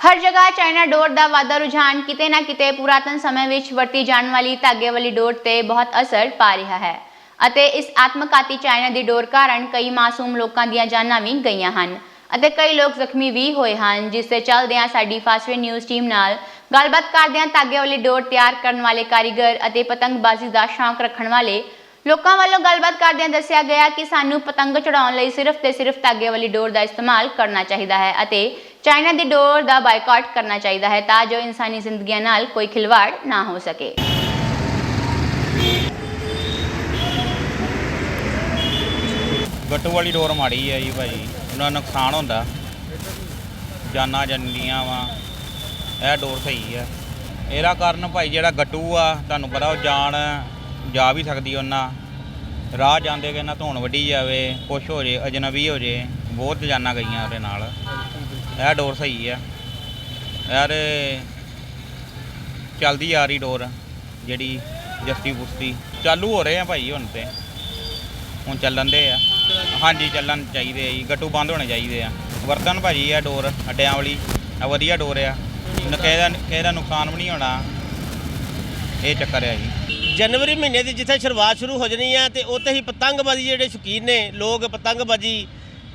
ਹਰ ਜਗ੍ਹਾ ਚਾਈਨਾ ਡੋਰ ਦਾ ਵਾਧਾ ਰੁਝਾਨ ਕਿਤੇ ਨਾ ਕਿਤੇ ਪੁਰਾਤਨ ਸਮੇਂ ਵਿੱਚ ਵਰਤੀ ਜਾਣ ਵਾਲੀ ਧਾਗੇ ਵਾਲੀ ਡੋਰ ਤੇ ਬਹੁਤ ਅਸਰ ਪਾ ਰਿਹਾ ਹੈ। ਅਤੇ ਇਸ ਆਤਮਘਾਤੀ ਚਾਈਨਾ ਦੀ ਡੋਰ ਕਾਰਨ ਕਈ ਮਾਸੂਮ ਲੋਕਾਂ ਦੀਆਂ ਜਾਨਾਂ ਵੀ ਗਈਆਂ ਹਨ ਅਤੇ ਕਈ ਲੋਕ ਜ਼ਖਮੀ ਵੀ ਹੋਏ ਹਨ, ਜਿਸ ਦੇ ਚੱਲਦਿਆਂ ਸਾਡੀ ਫਾਸਟਵੇ ਨਿਊਜ਼ ਟੀਮ ਨਾਲ ਗੱਲਬਾਤ ਕਰਦਿਆਂ ਧਾਗੇ ਵਾਲੀ ਡੋਰ ਤਿਆਰ ਕਰਨ ਵਾਲੇ ਕਾਰੀਗਰ ਅਤੇ ਪਤੰਗਬਾਜ਼ੀ ਦਾ ਸ਼ੌਂਕ ਰੱਖਣ ਵਾਲੇ ਲੋਕਾਂ ਵੱਲੋਂ ਗੱਲਬਾਤ ਕਰਦਿਆਂ ਦੱਸਿਆ ਗਿਆ ਕਿ ਸਾਨੂੰ ਪਤੰਗ ਚੜਾਉਣ ਲਈ ਸਿਰਫ ਤੇ ਸਿਰਫ ਧਾਗੇ ਵਾਲੀ ਡੋਰ ਦਾ ਇਸਤੇਮਾਲ ਕਰਨਾ ਚਾਹੀਦਾ ਹੈ ਅਤੇ ਚਾਈਨਾ ਦੀ ਡੋਰ ਦਾ ਬਾਈਕਾਟ ਕਰਨਾ ਚਾਹੀਦਾ ਹੈ ਤਾਂ ਜੋ ਇਨਸਾਨੀ ਜ਼ਿੰਦਗੀਆਂ ਨਾਲ ਕੋਈ ਖਿਲਵਾੜ ਨਾ ਹੋ ਸਕੇ। ਗੱਟੂ ਵਾਲੀ ਡੋਰ ਮਾੜੀ ਹੈ ਜੀ ਭਾਈ, ਉਹਨਾਂ ਦਾ ਨੁਕਸਾਨ ਹੁੰਦਾ। ਜਾਨਾਂ ਜਾਂਦੀਆਂ ਵਾ, ਇਹ ਡੋਰ ਸਹੀ ਹੈ। ਇਹਦਾ ਕਾਰਨ ਭਾਈ ਜਿਹੜਾ ਗੱਟੂ ਆ, ਤੁਹਾਨੂੰ ਪਤਾ ਉਹ ਜਾਨ ਜਾ ਵੀ ਸਕਦੀ ਉਹਨਾਂ। ਰਾਹ ਜਾਂਦੇ ਕਿ ਨਾ ਧੋਣ ਵੱਢੀ ਜਾਵੇ, ਕੁਛ ਹੋ ਜੇ, ਅਜਨਬੀ ਹੋ ਜੇ, ਬਹੁਤ ਜਾਨਾਂ ਗਈਆਂ ਉਹਦੇ ਨਾਲ। ਇਹ ਡੋਰ ਸਹੀ ਆ। ਯਾਰ, ਚੱਲਦੀ ਆ ਰਹੀ ਡੋਰ, ਜਿਹੜੀ ਜਸਤੀ ਪੁਸਤੀ। ਚਾਲੂ ਹੋ ਰਹੇ ਆ ਭਾਈ ਹੁਣ ਤੇ। ਹੁਣ ਚੱਲਣ ਦੇ ਆ। ਹਾਂਜੀ, ਚੱਲਣ ਚਾਹੀਦੇ ਆ ਜੀ। ਗੱਟੂ ਬੰਦ ਹੋਣੇ ਚਾਹੀਦੇ ਆ। ਵਰਤਨ ਭਾਜੀ ਆ ਡੋਰ ਅੱਡਿਆਂ ਵਾਲੀ। ਆ ਵਧੀਆ ਡੋਰ ਆ। ਨ- ਕਿਸੇ ਦਾ ਕਿਸੇ ਦਾ ਨੁਕਸਾਨ ਵੀ ਨਹੀਂ ਹੋਣਾ। ਇਹ ਚੱਕਰ ਆ ਜੀ। ਜਨਵਰੀ ਮਹੀਨੇ ਦੀ ਜਿੱਥੇ ਸ਼ੁਰੂਆਤ ਸ਼ੁਰੂ ਹੋ ਜਾਣੀ ਹੈ ਤੇ ਉੱਥੇ ਹੀ ਪਤੰਗਬਾਜ਼ੀ ਜਿਹੜੇ ਸ਼ੌਕੀਨ ਨੇ, ਲੋਕ ਪਤੰਗਬਾਜ਼ੀ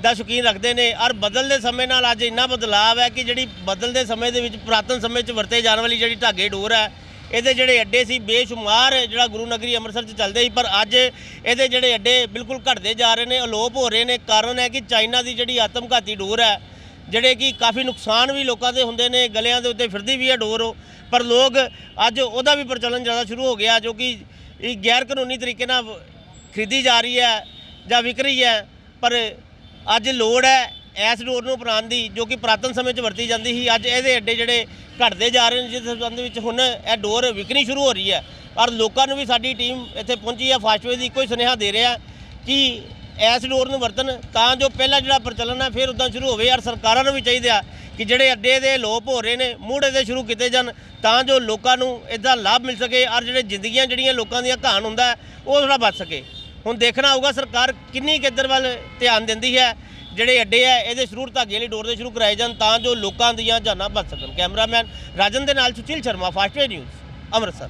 ਦਾ ਸ਼ੌਕੀਨ ਰੱਖਦੇ ਨੇ। ਔਰ ਬਦਲਦੇ ਸਮੇਂ ਨਾਲ ਅੱਜ ਇੰਨਾ ਬਦਲਾਅ ਹੈ ਕਿ ਜਿਹੜੀ ਬਦਲਦੇ ਸਮੇਂ ਦੇ ਵਿੱਚ, ਪੁਰਾਤਨ ਸਮੇਂ 'ਚ ਵਰਤੇ ਜਾਣ ਵਾਲੀ ਜਿਹੜੀ ਢਾਗੇ ਡੋਰ ਹੈ, ਇਹਦੇ ਜਿਹੜੇ ਅੱਡੇ ਸੀ ਬੇਸ਼ੁਮਾਰ ਜਿਹੜਾ ਗੁਰੂ ਨਗਰੀ ਅੰਮ੍ਰਿਤਸਰ 'ਚ ਚੱਲਦੇ ਸੀ, ਪਰ ਅੱਜ ਇਹਦੇ ਜਿਹੜੇ ਅੱਡੇ ਬਿਲਕੁਲ ਘਟਦੇ ਜਾ ਰਹੇ ਨੇ, ਅਲੋਪ ਹੋ ਰਹੇ ਨੇ। ਕਾਰਨ ਹੈ ਕਿ ਚਾਈਨਾ ਦੀ ਜਿਹੜੀ ਆਤਮਘਾਤੀ ਡੋਰ ਹੈ ਜਿਹੜੇ ਕਿ ਕਾਫੀ ਨੁਕਸਾਨ ਵੀ ਲੋਕਾਂ ਦੇ ਹੁੰਦੇ ਨੇ, ਗਲਿਆਂ ਦੇ ਉੱਤੇ ਫਿਰਦੀ ਵੀ ਹੈ ਡੋਰ, ਪਰ ਲੋਕ ਅੱਜ ਉਹਦਾ ਵੀ ਪ੍ਰਚਲਨ ਜ਼ਿਆਦਾ ਸ਼ੁਰੂ ਹੋ ਗਿਆ, ਜੋ ਕਿ ਇਹ ਗੈਰ ਕਾਨੂੰਨੀ ਤਰੀਕੇ ਨਾਲ ਖਰੀਦੀ ਜਾ ਰਹੀ ਹੈ ਜਾਂ ਵਿਕ ਰਹੀ ਹੈ, ਪਰ ਅੱਜ ਲੋੜ ਹੈ ਐਸ ਡੋਰ ਨੂੰ ਅਪਣਾਉਣ ਦੀ, ਜੋ ਕਿ ਪੁਰਾਤਨ ਸਮੇਂ 'ਚ ਵਰਤੀ ਜਾਂਦੀ ਸੀ, ਅੱਜ ਇਹਦੇ ਅੱਡੇ ਜਿਹੜੇ ਘਟਦੇ ਜਾ ਰਹੇ ਨੇ, ਜਿਸ ਸੰਬੰਧ ਵਿੱਚ ਹੁਣ ਇਹ ਡੋਰ ਵਿਕਣੀ ਸ਼ੁਰੂ ਹੋ ਰਹੀ ਹੈ। ਔਰ ਲੋਕਾਂ ਨੂੰ ਵੀ ਸਾਡੀ ਟੀਮ ਇੱਥੇ ਪਹੁੰਚੀ ਹੈ ਫਾਸਟਵੇ ਦੀ ਇੱਕੋ ਹੀ ਸੁਨੇਹਾ ਦੇ ਰਿਹਾ ਕਿ ਇਸ ਡੋਰ ਨੂੰ ਵਰਤਣ, ਤਾਂ ਜੋ ਪਹਿਲਾਂ ਜਿਹੜਾ ਪ੍ਰਚਲਨ ਹੈ ਫਿਰ ਉਦਾਂ ਸ਼ੁਰੂ ਹੋਵੇ। ਯਾਰ ਸਰਕਾਰਾਂ ਨੂੰ ਵੀ ਚਾਹੀਦਾ ਕਿ ਜਿਹੜੇ ਅੱਡੇ ਦੇ ਲੋਪ ਹੋ ਰਹੇ ਨੇ ਮੁੜ ਇਹਦੇ ਸ਼ੁਰੂ ਕੀਤੇ ਜਾਣ, ਤਾਂ ਜੋ ਲੋਕਾਂ ਨੂੰ ਇਹਦਾ ਲਾਭ ਮਿਲ ਸਕੇ ਔਰ ਜਿਹੜੇ ਜ਼ਿੰਦਗੀਆਂ ਜਿਹੜੀਆਂ ਲੋਕਾਂ ਦੀਆਂ ਘਾਣ ਹੁੰਦਾ, ਉਹ ਥੋੜਾ ਬਚ ਸਕੇ। ਹੁਣ ਦੇਖਣਾ ਹੋਊਗਾ, ਸਰਕਾਰ ਕਿੰਨੀ ਕੁ ਇੱਧਰ ਵੱਲ ਧਿਆਨ ਦਿੰਦੀ ਹੈ, ਜਿਹੜੇ ਅੱਡੇ ਆ, ਇਹਦੇ ਸ਼ੁਰੂ ਧਾਗੇ ਵਾਲੀ ਡੋਰ ਦੇ ਸ਼ੁਰੂ ਕਰਾਏ ਜਾਣ, ਤਾਂ ਜੋ ਲੋਕਾਂ ਦੀਆਂ ਜਾਨਾਂ ਬਚ ਸਕਣ। ਕੈਮਰਾਮੈਨ ਰਾਜਨ ਦੇ ਨਾਲ ਸੁਸ਼ੀਲ ਸ਼ਰਮਾ ਫਾਸਟਵੇ ਨਿਊਜ਼, ਅੰਮ੍ਰਿਤਸਰ।